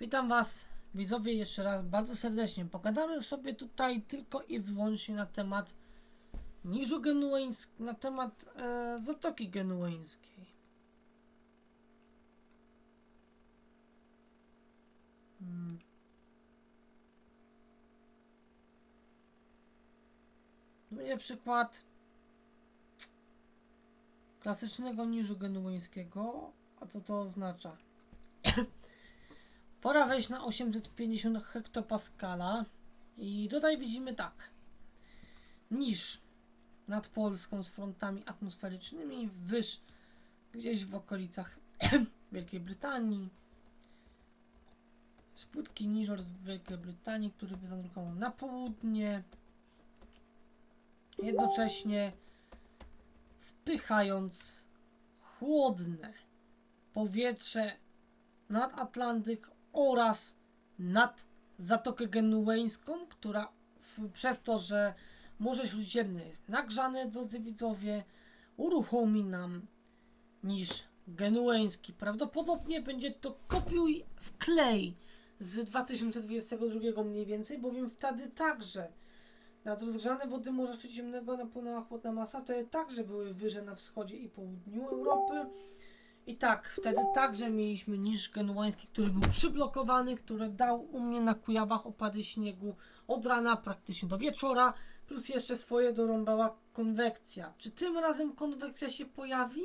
Witam Was, widzowie, jeszcze raz bardzo serdecznie. Pogadamy sobie tutaj tylko i wyłącznie na temat Niżu Genueńsk, na temat e, Zatoki Genueńskiej. Hmm. Będzie przykład klasycznego niżu genueńskiego. A co to oznacza? Pora wejść na 850 hektopaskala i tutaj widzimy tak. Niż nad Polską z frontami atmosferycznymi, wyż gdzieś w okolicach Wielkiej Brytanii. Spódki niżor z Wielkiej Brytanii, który by zanurkował na południe. Jednocześnie spychając chłodne powietrze nad Atlantyk oraz nad Zatokę Genueńską, która w, przez to, że Morze Śródziemne jest nagrzane, drodzy widzowie, uruchomi nam niż genueński. Prawdopodobnie będzie to kopiuj w klej z 2022 mniej więcej, bowiem wtedy także nad rozgrzane wody Morza Śródziemnego napłynęła chłodna masa, te także były wyże na wschodzie i południu Europy. I tak, wtedy także mieliśmy niż genuański, który był przyblokowany, który dał u mnie na Kujawach opady śniegu od rana praktycznie do wieczora, plus jeszcze swoje dorąbała konwekcja. Czy tym razem konwekcja się pojawi?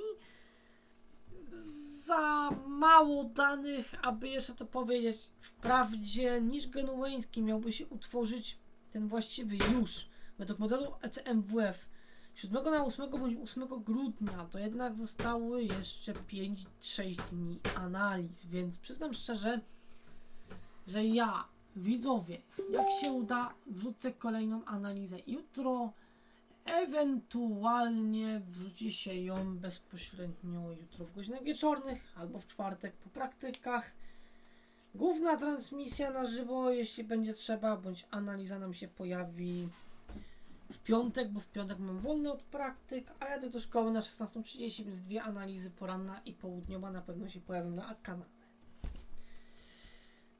Za mało danych, aby jeszcze to powiedzieć. Wprawdzie niż genueński miałby się utworzyć ten właściwy już według modelu ECMWF 7 na 8 bądź 8 grudnia to jednak zostały jeszcze 5-6 dni analiz, więc przyznam szczerze, że ja, widzowie, jak się uda, wrzucę kolejną analizę jutro, ewentualnie wrzuci się ją bezpośrednio jutro w godzinach wieczornych albo w czwartek po praktykach. Główna transmisja na żywo, jeśli będzie trzeba, bądź analiza nam się pojawi w piątek, bo w piątek mam wolny od praktyk, a jadę do szkoły na 16.30, więc dwie analizy poranna i południowa na pewno się pojawią na kanale.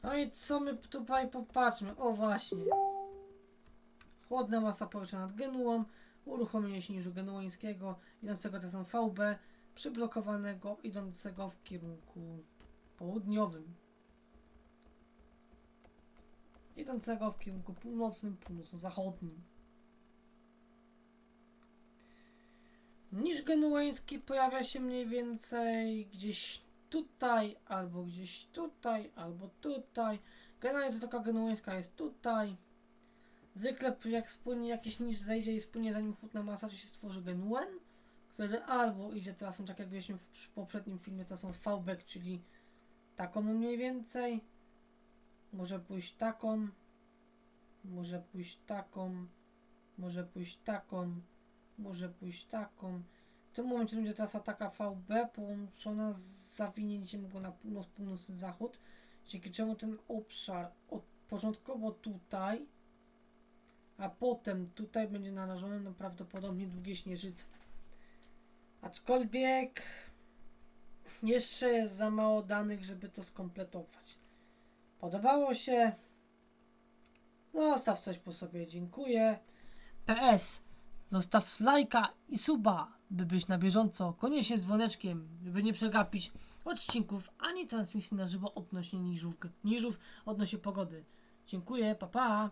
No i co my tutaj popatrzmy? O właśnie. Chłodna masa powietrza nad Genuą, uruchomienie śniżu genueńskiego, idącego trasą VB, przyblokowanego, idącego w kierunku południowym. Idącego w kierunku północnym, północno-zachodnim. Niż genueński pojawia się mniej więcej gdzieś tutaj, albo gdzieś tutaj, albo tutaj. Generalnie zatoka genueńska jest tutaj. Zwykle jak spłynie jakiś niż zejdzie i spłynie za nim chłodna masa, to się stworzy genuen, który albo idzie trasą, tak jak widzieliśmy w poprzednim filmie, trasą VBEK, czyli taką mniej więcej. Może pójść taką, może pójść taką, może pójść taką, może pójść taką. W tym momencie będzie trasa taka VB połączona z zawinięciem go na północ, północny zachód, dzięki czemu ten obszar od początkowo tutaj, a potem tutaj będzie narażony na prawdopodobnie długie śnieżyce. Aczkolwiek jeszcze jest za mało danych, żeby to skompletować. Podobało się? Zostaw coś po sobie, dziękuję. PS. Zostaw lajka i suba, by być na bieżąco. Koniecznie z dzwoneczkiem, by nie przegapić odcinków ani transmisji na żywo odnośnie niżów, niżów odnośnie pogody. Dziękuję, pa pa!